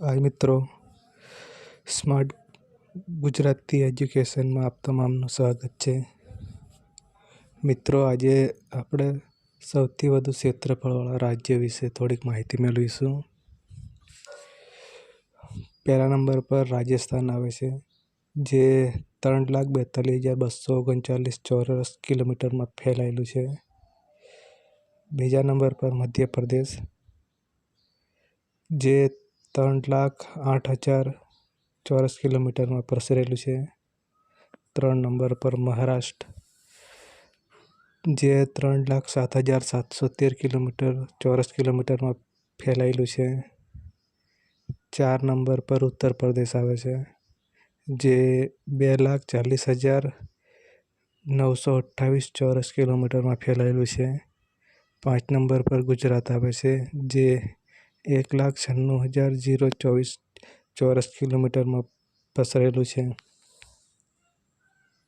હાય મિત્રો. સ્માર્ટ ગુજરાતી એજ્યુકેશનમાં આપ તમામનું સ્વાગત છે. મિત્રો, આજે આપણે સૌથી વધુ ક્ષેત્રફળવાળા રાજ્ય વિશે થોડીક માહિતી મેળવીશું. પહેલા નંબર પર રાજસ્થાન આવે છે, જે ત્રણ લાખ બેતાલીસ હજાર બસો ઓગણચાલીસ ચોરસ કિલોમીટરમાં ફેલાયેલું છે. બીજા નંબર પર મધ્યપ્રદેશ, જે ત્રણ લાખ આઠ હજાર ચોરસ કિલોમીટરમાં પ્રસરેલું છે. ત્રણ નંબર પર મહારાષ્ટ્ર, જે ત્રણ લાખ સાત હજાર સાતસો તેર કિલોમીટર ચોરસ કિલોમીટરમાં ફેલાયેલું છે. ચાર નંબર પર ઉત્તર પ્રદેશ આવે છે, જે બે લાખ ચાલીસ હજાર નવસો અઠ્ઠાવીસ ચોરસ કિલોમીટરમાં ફેલાયેલું છે. પાંચ નંબર પર ગુજરાત આવે છે, જે એક લાખ છન્નું હજાર જીરો ચોવીસ ચોરસ કિલોમીટરમાં પસરેલું છે.